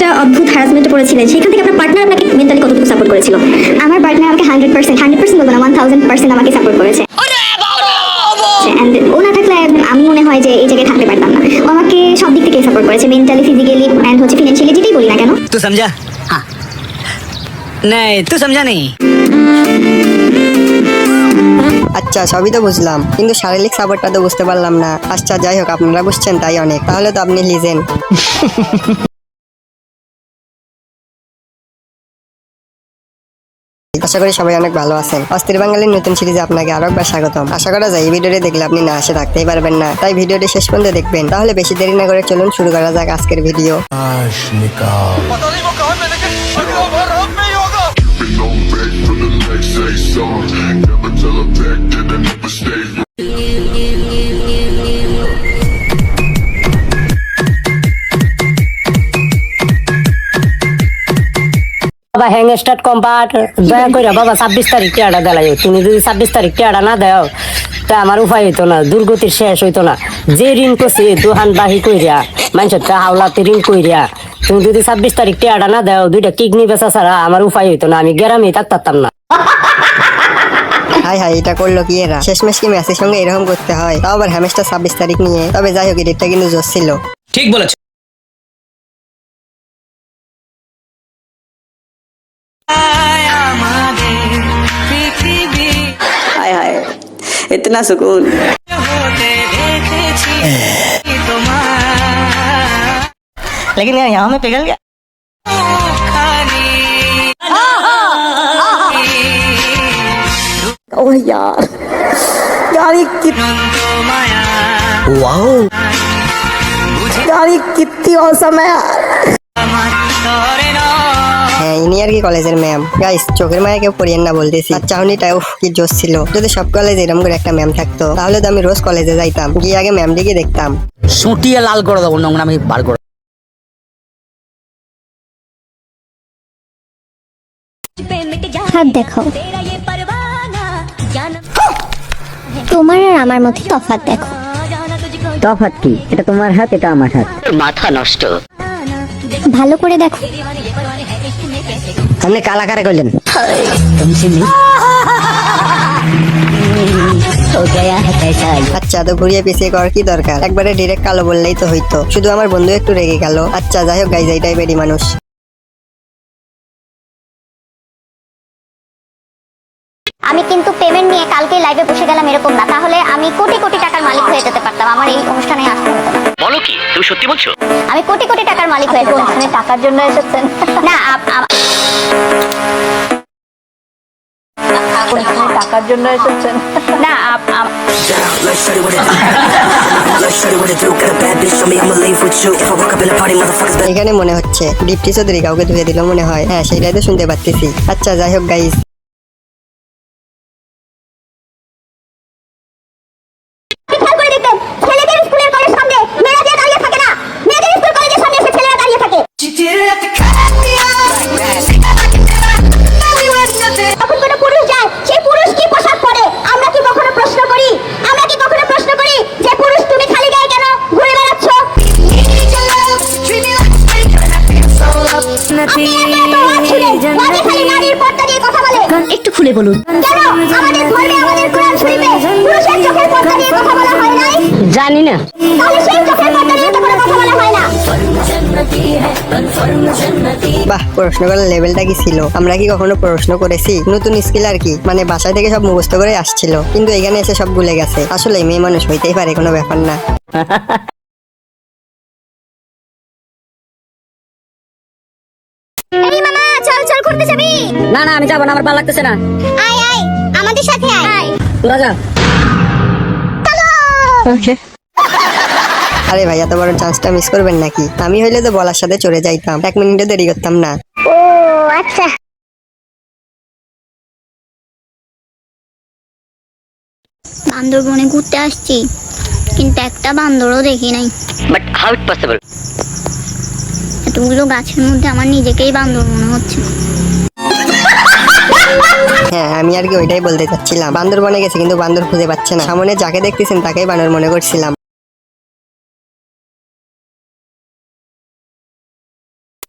একটা অদ্ভুত হ্যারাসমেন্টে পড়েছিলেন। সেখান থেকে আপনার পার্টনার আপনাকে মেন্টালি কতটুকু সাপোর্ট করেছিল? আমার পার্টনার আমাকে হান্ড্রেড পার্সেন্ট হান্ড্রেড পার্সেন্ট বলব না ওয়ান থাউজেন্ড পার্সেন্ট আমাকে সাপোর্ট করেছে। ও আচ্ছা, না থাকলে আমি মনে হয় যে এই জায়গায় থাকতে পারতাম না। ও আমাকে সব দিক থেকে সাপোর্ট করেছে মেন্টালি ফিজিক্যালি অ্যান্ড হচ্ছে ফিনান্সিয়ালি যেটাই বলি না কেন। তো সমঝা হ্যাঁ না তো সমঝা নেই আচ্ছা সবই তো বুঝলাম কিন্তু শারীরিক সাপোর্টটা তো বুঝতে পারলাম না। আচ্ছা যাই হোক আপনারা বুঝছেন তাই অনেক। তাহলে তো আপনি লিজেন আশা করি সবাই অনেক ভালো আছেন। অস্থির বাঙালির নতুন সিরিজে আপনাকে আরও একবার স্বাগতম। আশা করা যায় এই ভিডিওটি দেখলে আপনি না আসে থাকতেই পারবেন না। তাই ভিডিওটি শেষ পর্যন্ত দেখবেন। তাহলে বেশি দেরি না করে চলুন শুরু করা যাক আজকের ভিডিও। বাবা হ্যাং স্টার্ট কম্পার্ট দয়া করে বাবা ছাব্বিশ তারিখ টিয়াটা দেলাই তুমি যদি ছাব্বিশ তারিখ টিয়াটা না দেও তা আমার উপায় হইতো না দুর্গতির শেষ হইতো না। যে ঋণ করছে দোহান বাহি কইরা মানুষের তা হাওলাতে ঋণ কইরা তুমি যদি ছাব্বিশ তারিখ টিয়াটা না দেও দুইটা কিডনি বেচা ছাড়া আমার উপায় হইতো না আমি গ্রামেই থাকতাম না। হাই হাই এটা করল কি এরা? শেষমেশ কি সঙ্গে এরকম করতে হয়? তাও আবার হ্যামেশটা ছাব্বিশ তারিখ নিয়ে। তবে যাই হোক এটা কিন্তু জোর ছিল। ঠিক বলেছ। इतना सुकून। लेकिन यार यहाँ में पिघल गया। ओह यार यार ये कित- यार ये कितनी औसम है यार। হ্যাঁ ইনি আর কি কলেজের ম্যাম গাইস চোখের মায়া কেউ পড়িয়েন না বলতেছি। আর চাহনিটা উফ কি জোশ ছিল। যদি সব কলেজে এরকম করে একটা ম্যাম থাকতো তাহলে তো আমি রোজ কলেজে যাইতাম। গিয়ে আগে ম্যাম দিকে দেখতাম। সুটিয়ে লাল করে দেবো নোংরা আমি বার করে হাত দেখাও। তোমার আর আমার মধ্যে তফাৎ দেখো। তফাৎ কি? এটা তোমার হাত এটা আমার হাত। মাথা নষ্ট। ভালো করে দেখো। আপনি কালাকারে করলেন আচ্ছা তো ঘুরিয়ে পিছিয়ে করার কি দরকার? একবারে ডিরেক্ট কালো বললেই তো হইতো। শুধু আমার বন্ধু একটু রেগে গেল। আচ্ছা যাই হোক গাইজ এইটাই বেরি মানুষ। আমি কিন্তু পেমেন্ট নিয়ে কালকে লাইভে বসে গেলাম এরকম না। তাহলে আমি কোটি কোটি টাকার মালিক হয়ে যেতে পারতাম। আমার এই অনুষ্ঠানে আসতে হতো না। বলো কি তুমি সত্যি বলছো? আমি কোটি কোটি টাকার মালিক হয়ে যেতাম এখানে টাকার জন্য এসেছেন? না আপ- আপ- এখানে টাকার জন্য এসেছেন? না এখানে মনে হচ্ছে ডিপটি চৌধুরী কাউকে ধুয়ে দিল মনে হয়। হ্যাঁ সেটাই তো শুনতে পাচ্ছি আচ্ছা যাই হোক গাইজ হয় নাই? জানি না। বাহ প্রশ্ন করার লেভেলটা কি ছিল? আমরা কি কখনো প্রশ্ন করেছি? নতুন স্কিল আর কি? মানে বাসা থেকে সব মুখস্থ করে আসছিল। কিন্তু এখানে এসে সব ভুলে গেছে। আসলে মেয়ে মানুষ হইতেই পারে কোনো ব্যাপার না। চল যাবি না না আমি যাব না আমার ভালো লাগতেছে না। আয় আয় আমাদের সাথে আয়। তোরা যা আরে ভাই এত বড় চান্সটা মিস করবেন নাকি? আমি হইলে তো বলার সাথে চলে যাইতাম। এক মিনিটও দেরি করতাম না। ও আচ্ছা। বান্দরবনে ঘুরতে আসছি কিন্তু একটা বান্দরও দেখি নাই। বাট হাউ ইট পসিবল এতগুলো গাছের মধ্যে আমার নিজেকেই বান্দর মনে হচ্ছে হ্যাঁ আমি আর কি ওইটাই বলতে চাচ্ছিলাম বান্দরবনে গেছে কিন্তু বান্দর খুঁজে পাচ্ছে না সামনে যাকে দেখতেছেন তাকেই বানর মনে করছিলাম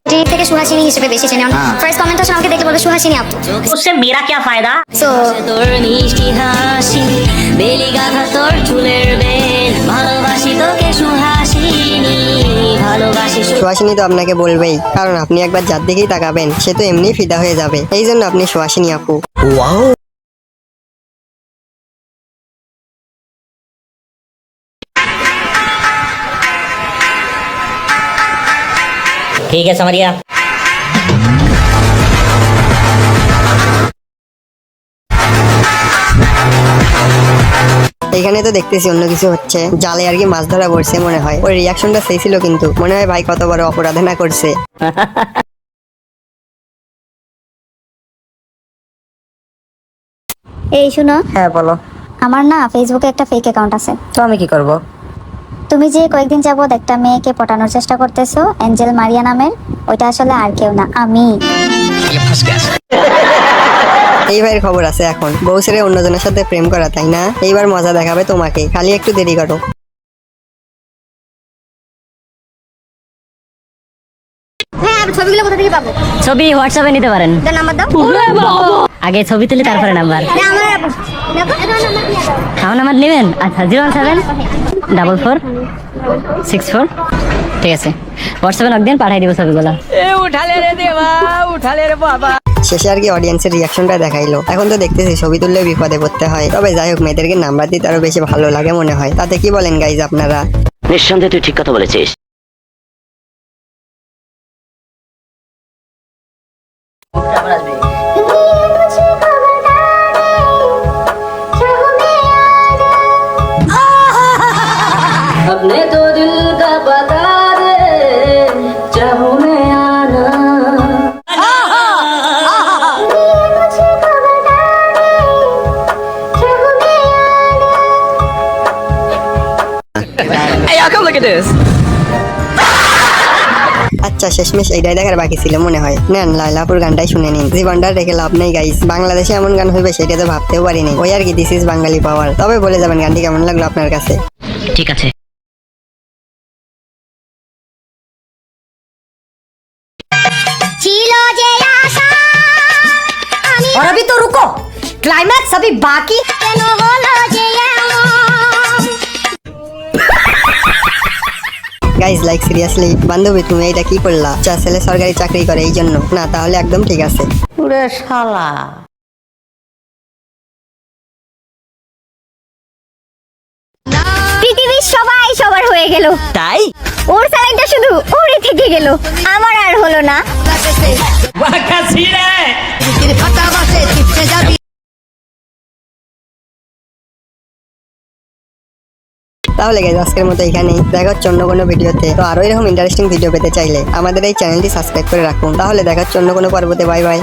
ট্রেড থেকে সুহাসিনী হিসেবে বেশি চেনে ফার্স্ট কমেন্ট আসলে আমাকে দেখলে বলবে সুহাসিনী আপু उससे मेरा क्या फायदा সো তোর মিষ্টি হাসি বেলি গাথা তোর চুলের বেল ভালোবাসি তোকে সুহাসিনী ভালোবাসি সুহাসিনী তো আপনাকে বলবেই কারণ আপনি একবার যার দিকেই তাকাবেন সে তো এমনি ফিদা হয়ে যাবে। এই জন্য আপনি সুহাসিনী আপু। ঠিক আছে মারিয়া। এখানে তো দেখতেছি অন্য কিছু হচ্ছে। জালে আর কি মাছ ধরা পড়ছে মনে হয়। ওর রিয়াকশনটা সেই ছিল কিন্তু। মনে হয় ভাই কত বড় অপরাধ না করছে। এই শুনো। হ্যাঁ বলো। আমার না ফেসবুকে একটা ফেক অ্যাকাউন্ট আছে। তো আমি কি করব? তুমি যে কয়েকদিন যাবত একটা মেয়েকে পটানোর চেষ্টা করতেছো অ্যাঞ্জেল মারিয়া নামের ওইটা আসলে আর কেউ না আমি। এই ভাইয়ের খবর আছে এখন। বউ ছেড়ে অন্যজনের সাথে প্রেম করা তাই না? এইবার মজা দেখাবে তোমাকে। খালি একটু দেরি করো। হ্যাঁ ছবিগুলো কোথা থেকে পাবো? ছবি হোয়াটসঅ্যাপে নিতে পারেন। নাম্বার দাও। আগে ছবি তুলি তারপরে নাম্বার। আমার নাম্বার নেবেন? আচ্ছা zero one seven double four six four. ঠিক আছে। হোয়াটসঅ্যাপে নক দিন পাঠাই দিব ছবিগুলো। এ উঠালে রে দেবা উঠালে রে বাবা। শেষে আর কি অডিয়েন্সের রিয়াকশনটা দেখাইলো। এখন তো দেখতেছি ছবি তুললে বিপদে পড়তে হয়। তবে যাই হোক মেয়েদেরকে নাম্বার দিতে আরও বেশি ভালো লাগে মনে হয়। তাতে কি বলেন গাইজ আপনারা? নিঃসন্দেহে তুই ঠিক কথা বলেছিস। this. আচ্ছা শেষমেশ এইটাই দেখার বাকি ছিল মনে হয় নেন লাইলাপুর গানটাই শুনে নিন জীবনটা রেখে লাভ নেই গাইস বাংলাদেশে এমন গান হইবে সেটা তো ভাবতেও পারিনি ওই আর কি দিস ইজ বাঙালি পাওয়ার তবে বলে যাবেন গানটি কেমন লাগলো আপনার কাছে ঠিক আছে ছিল যে আশা আমি और अभी तो रुको क्लाइमैक्स अभी बाकी গাইজ লাইক সিরিয়াসলি বান্ধবী তুমি এটা কি করলা? চা ছেলে সরকারি চাকরি করে এই জন্য। না তাহলে একদম ঠিক আছে। ওরে শালা। পৃথিবীর সবাই সবার হয়ে গেল। তাই? ওর স্যালাইনটা শুধু ওরই থেকে গেল। আমার আর হলো না। তাহলে গাইজ আজকের মতো এখানেই। দেখা হচ্ছে অন্য কোনো ভিডিওতে। তো আরও এরকম ইন্টারেস্টিং ভিডিও পেতে চাইলে আমাদের এই চ্যানেলটি সাবস্ক্রাইব করে রাখুন। তাহলে দেখা হচ্ছে অন্য কোনো পর্বতে। Bye bye